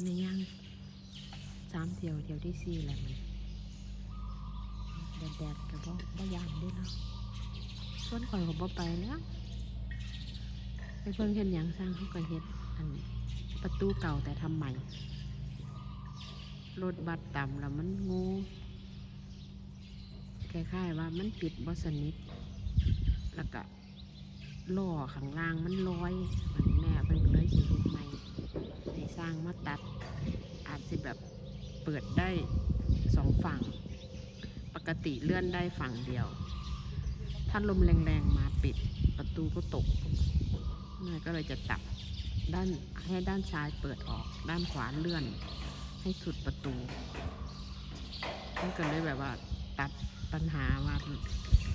ในย่างสามเที่ยวเที่ยวที่สี่แหละมันแดดๆกับบ่บ่ยานเด้วยเนาะส่วนข่อยก็บ่ไปแล้วไปเพิ่งเห็นหยังสร้างเขาก็เฮ็ดอันประตูเก่าแต่ทำใหม่รถบัสต่ำแล้วมันงูคล้ายๆว่ามันปิดบ่สนิทแล้วก็ล้อข้างล่างมันลอยมันแม่เพิ่นเลยสิ สร้างมาตัด อาจจะแบบเปิดได้สองฝั่ง ปกติเลื่อนได้ฝั่งเดียว ถ้าลมแรงๆมาปิดประตูก็ตกแม่ก็เลยจะตัดด้านให้ด้านซ้ายเปิดออกด้านขวาเลื่อน ให้สุดประตูมันก็เลยแบบว่าตัดปัญหาว่า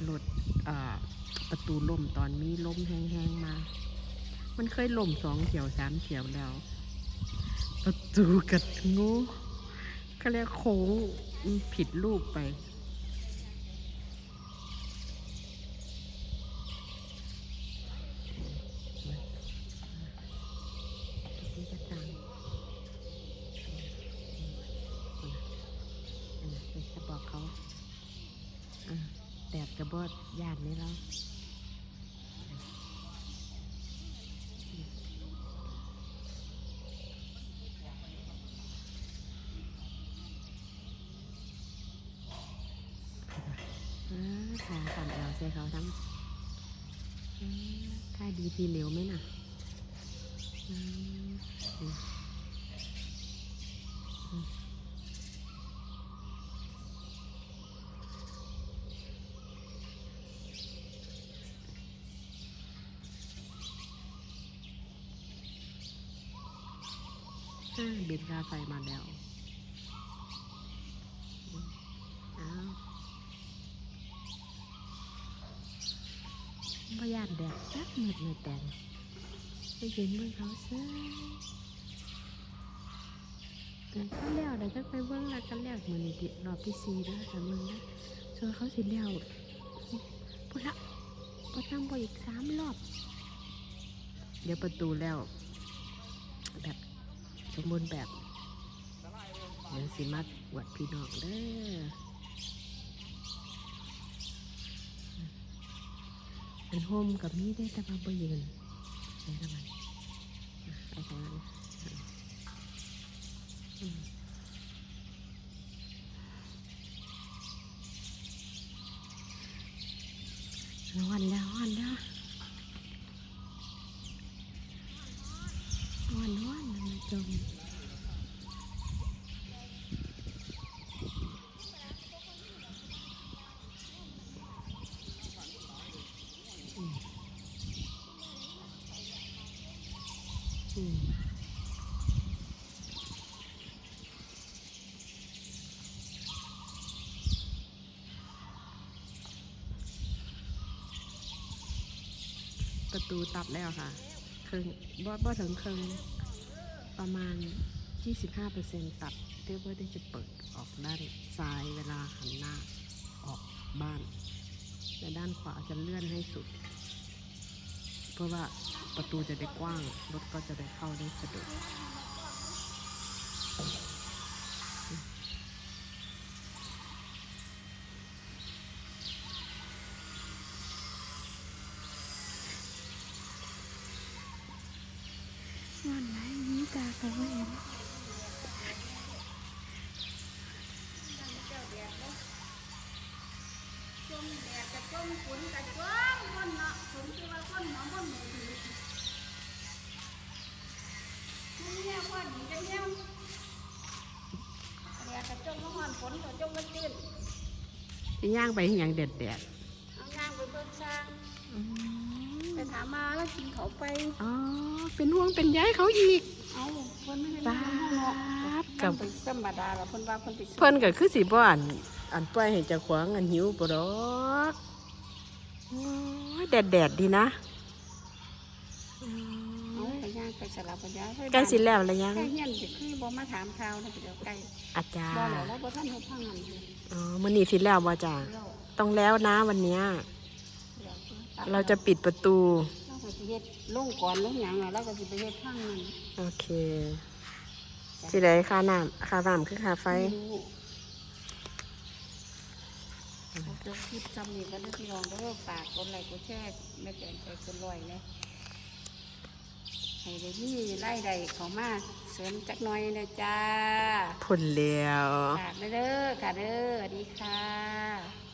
รถเอ่อประตูล่มตอนมีลมแห้งๆมา มันเคยล่มสองเถียวสามเถียวแล้ว ประตูกัดงูเขาเรียกโค้งผิดรูปไป จะบอกเขาแดดกระบอดยานนี่แล้ว ขาสั่นแอวใส่เขาทั้งอ่าดีทีเหลวไหมน่ะอ่าบินค่าไฟมาแล้วอืมอ้าว พยานแดดจักหมดเลยแต่ไปเห็นเมื่อเขาเซ้แต่เขาแล้วเดี๋ยวจะไปเบิ้งแล้วกันแล้วมือนี้ดิรอบที่สี่แล้วแต่มึงนะส่วนเขาสิแล้วพุทธะพอทำไปอีกสามรอบ เดี๋ยวประตูแล้ว แบบสมบูรณ์แบบเดี๋ยวสิมาอวดพี่น้องเด้อ อันโฮมกับมีได้แต่มาบ่ยืนใช่ละมันเอาของนั้นอืมวันแล้วร้อนวันมันจมอืม ประตูตัดแล้วค่ะครึ่งบ่บ่ถึงครึ่งประมาณ 25%ตัดเรียกว่าได้จะเปิดออกด้านซ้ายเวลาหันหน้าออกบ้าน และด้านขวาจะเลื่อนให้สุด เพื่อว่าประตูจะได้กว้างรถก็จะได้เข้าได้สะดวกวันไหนนี้ตาเขาไม่เห็น มแดดจะจมฝนจะจมฝนเนาะฝนคือว่าฝนหอมฝนหมูถือมึงเนี่ยว่าดีจังเนี่ยแดดจะจมมาหอนฝนจะจมมาตื้นที่ย่างไปอย่างเด็ดเด็ดเอางานไปเบิ่งสร้างไปถามมาแล้วกินเขาไปอ๋อเป็นห่วงเป็นใยเขาอีกเอาเพิ่นไม่ได้ปาเนาะดกับเป็นธรรมดาละเพิ่นว่าเพิ่นไปซื้อเพิ่นก็คือสิบ่อัน อันปล่อยให้เจ้าของอันหิวบ่ดอกโอ้ยแดดแดดๆดีนะอืเอามไปย่างไปสลับไปย่างใกล้สิแล้วแล้วยังใกล้เฮียนสิคือบ่มาถามข่าวนะเดี๋ยวใกล้อาจารบ่แล้วย์แล้วบ่ทันเฮ็ดทางนั้นเลยอ๋อมื้อนี้สิแล้วบ่จ้าแล้วต้องแล้วนะวันเนี้ยเดี๋ยวตัดเราจะปิดประตูเราก็สิเฮ็ดลงก่อนลงหยังอะเราก็สิไปเฮ็ดทางนั้นโอเคสิได้ค่าน้ำค่าน้ำคือค่าไฟ ไม่รู้เอาเจอคลิปซ้ำนี่ก็ได้พี่น้องก็ฝากกดไลค์กดแชร์แม่แตนใจคนลอยเลยให้ได้มีไล่ใดเขามาเสริมจักหน้อยนะจ้าผลแล้ว ฝากเด้อค่ะเด้อสวัสดีค่ะ